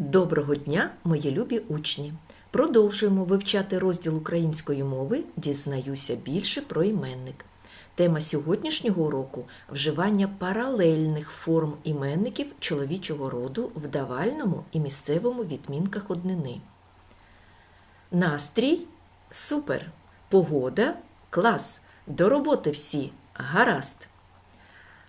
Доброго дня, мої любі учні! Продовжуємо вивчати розділ української мови Дізнаюся більше про іменник. Тема сьогоднішнього уроку вживання паралельних форм іменників чоловічого роду в давальному і місцевому відмінках однини. Настрій супер. Погода клас. До роботи всі. Гаразд.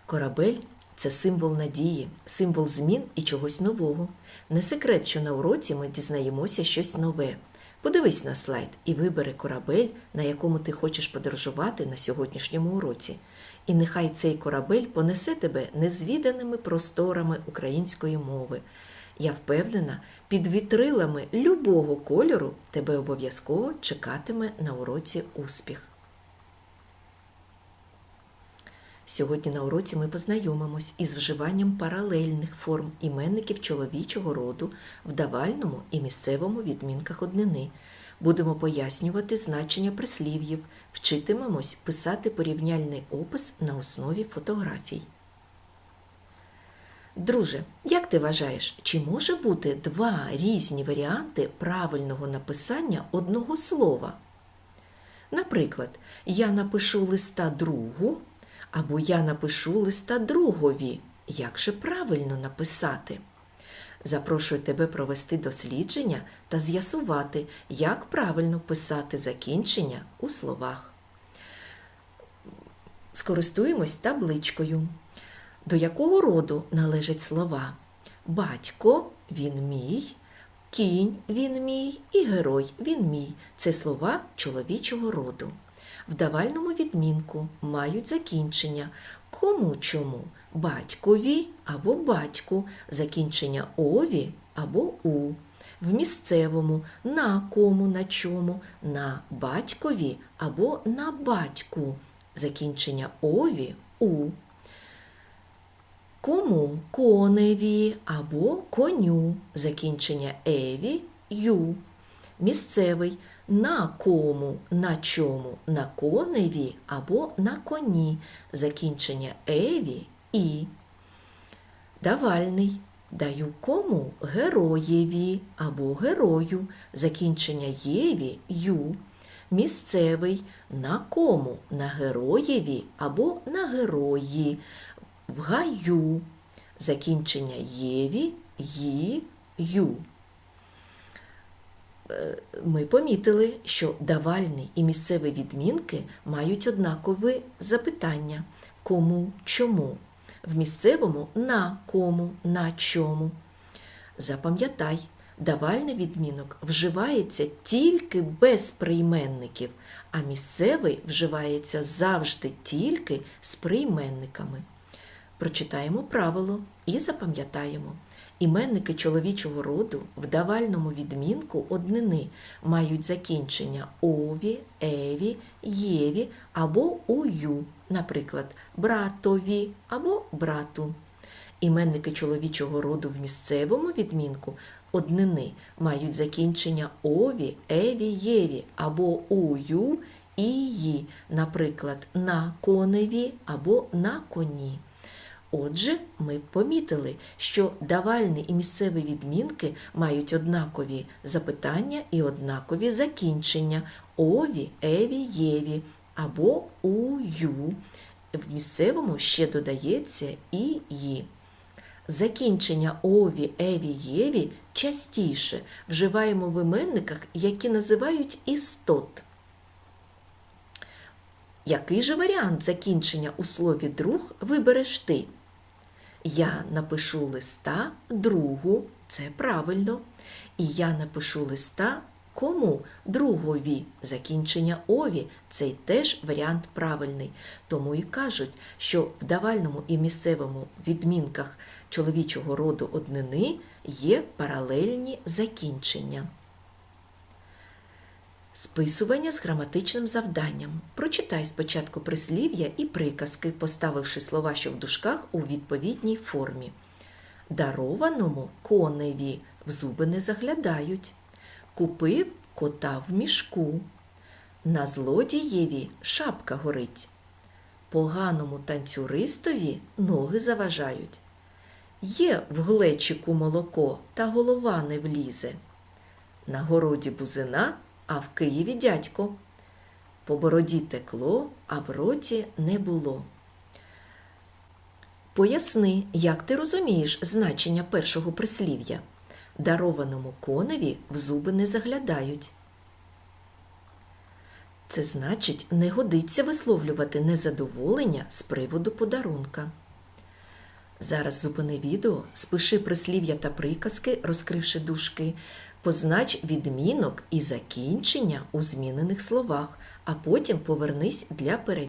Корабель це символ надії, символ змін і чогось нового. Не секрет, що на уроці ми дізнаємося щось нове. Подивись на слайд і вибери корабель, на якому ти хочеш подорожувати на сьогоднішньому уроці. І нехай цей корабель понесе тебе незвіданими просторами української мови. Я впевнена, під вітрилами любого кольору тебе обов'язково чекатиме на уроці успіх. Сьогодні на уроці ми познайомимось із вживанням паралельних форм іменників чоловічого роду в давальному і місцевому відмінках однини. Будемо пояснювати значення прислів'їв, вчитимемось писати порівняльний опис на основі фотографій. Друже, як ти вважаєш, чи може бути два різні варіанти правильного написання одного слова? Наприклад, я напишу листа другу. Або я напишу листа другові. Як же правильно написати? Запрошую тебе провести дослідження та з'ясувати, як правильно писати закінчення у словах. Скористуємось табличкою. До якого роду належать слова? Батько він мій, кінь він мій і герой він мій. Це слова чоловічого роду. В давальному відмінку мають закінчення кому чому батькові або батьку, закінчення ові або у. В місцевому на кому на чому, на батькові або на батьку, закінчення ові у. Кому коневі або коню, закінчення еві ю. Місцевий на кому, на чому, на коневі або на коні, закінчення еві і. Давальний. Даю кому? Героєві або герою, закінчення єві ю. Місцевий. На кому, на героєві або на герої, в гаю, закінчення єві ї ю ми помітили, що давальний і місцеві відмінки мають однакові запитання кому, чому, в місцевому на кому, на чому. Запам'ятай, давальний відмінок вживається тільки без прийменників, а місцевий вживається завжди тільки з прийменниками. Прочитаємо правило і запам'ятаємо. Іменники чоловічого роду в давальному відмінку однини мають закінчення ові, еві, єві або ую, наприклад, братові або брату. Іменники чоловічого роду в місцевому відмінку однини мають закінчення ові, еві, єві або ую і наприклад, на коневі або на коні. Отже, ми помітили, що давальні і місцеві відмінки мають однакові запитання і однакові закінчення ові, еві, єві або ую. В місцевому ще додається і ї. Закінчення ові, еві, єві частіше вживаємо в іменниках, які називають істот. Який же варіант закінчення у слові друг вибереш ти? Я напишу листа другу, це правильно. І я напишу листа кому? Другові. Закінчення ові цей теж варіант правильний. Тому і кажуть, що в давальному і місцевому відмінках чоловічого роду однини є паралельні закінчення. Списування з граматичним завданням. Прочитай спочатку прислів'я і приказки, поставивши слова, що в дужках у відповідній формі. Дарованому коневі в зуби не заглядають. Купив кота в мішку. На злодієві шапка горить. Поганому танцюристові ноги заважають. Є в глечику молоко, та голова не влізе. На городі бузина, а в Києві дядько. По бороді текло, а в роті не було. Поясни, як ти розумієш значення першого прислів'я. Дарованому коневі в зуби не заглядають. Це значить, не годиться висловлювати незадоволення з приводу подарунка. Зараз зупини відео, спиши прислів'я та приказки, розкривши дужки, познач відмінок і закінчення у змінених словах, а потім повернись для перевірки.